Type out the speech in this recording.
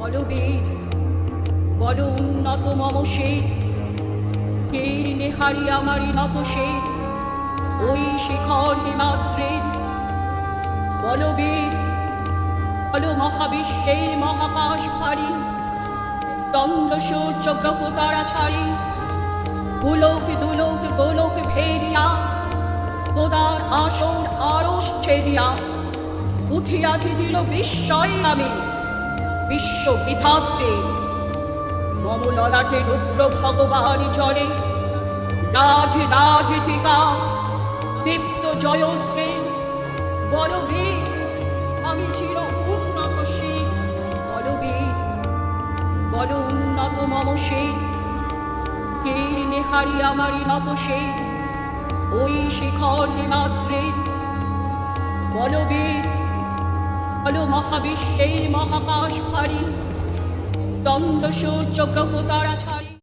বলবীর বড় উন্নত মম শের কের নেহারি আমারি নত শের ওই শিখর হিমাদ্রের। বলবীর বল মহাবিশ্বের মহাকাশ ভারী দ্বন্দ্ব সূর্য গ্রহ তারা ছাড়ি। ভুলোক, দুলোক, গোলোক ভেরিয়া তোদার আসর আরস ছেদিয়া, উঠিয়াছি দিল বিস্ময় আমি। বিশ্ব বিধাত্রী মম ললাটে রুদ্র ভগবান চরে। রাজ রাজ টিকা। দীপ্ত জয়শ্রী বলবীর আমি চির উন্নত শীল বলবীর বল উন্নত মম শীল কের নেহারি আমারি নত শীল ওই শিখর হিমাদ্রের। বলবীর বল মহাবিশ্বের মহাকাশ ভারী। দ্বন্দ্ব সূর্য গ্রহ তারা ছাড়া